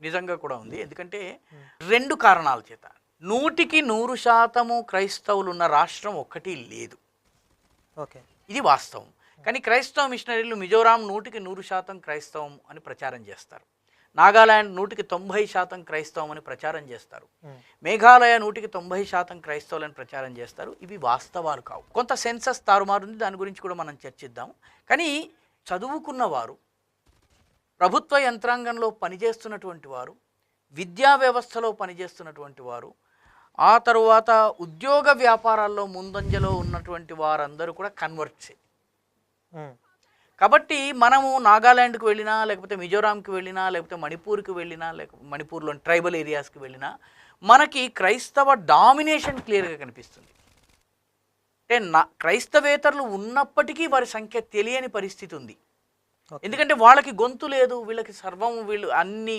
నిజంగా కూడా ఉంది. ఎందుకంటే రెండు కారణాల చేత. నూటికి నూరు శాతము క్రైస్తవులు ఉన్న రాష్ట్రం ఒక్కటి లేదు. ఓకే. ఇది వాస్తవం. కానీ క్రైస్తవ మిషనరీలు మిజోరాం నూటికి నూరు శాతం క్రైస్తవం అని ప్రచారం చేస్తారు. నాగాలాండ్ నూటికి తొంభై శాతం క్రైస్తవం అని ప్రచారం చేస్తారు. మేఘాలయ నూటికి తొంభై శాతం క్రైస్తవులని ప్రచారం చేస్తారు. ఇవి వాస్తవాలు కావు. కొంత సెన్సస్ తారుమారు ఉంది. దాని గురించి కూడా మనం చర్చిద్దాం. కానీ చదువుకున్న వారు ప్రభుత్వ యంత్రాంగంలో పనిచేస్తున్నటువంటి వారు విద్యా వ్యవస్థలో పనిచేస్తున్నటువంటి వారు ఆ తరువాత ఉద్యోగ వ్యాపారాల్లో ముందంజలో ఉన్నటువంటి వారందరూ కూడా కన్వర్ట్సే. కాబట్టి మనము నాగాల్యాండ్కి వెళ్ళినా లేకపోతే మిజోరాంకి వెళ్ళినా లేకపోతే మణిపూర్కి వెళ్ళినా లేకపోతే మణిపూర్లోని ట్రైబల్ ఏరియాస్కి వెళ్ళినా మనకి క్రైస్తవ డామినేషన్ క్లియర్గా కనిపిస్తుంది అంటే నా క్రైస్తవేతరులు ఉన్నప్పటికీ వారి సంఖ్య తెలియని పరిస్థితి ఉంది. ఎందుకంటే వాళ్ళకి గొంతు లేదు వీళ్ళకి సర్వం వీళ్ళు అన్ని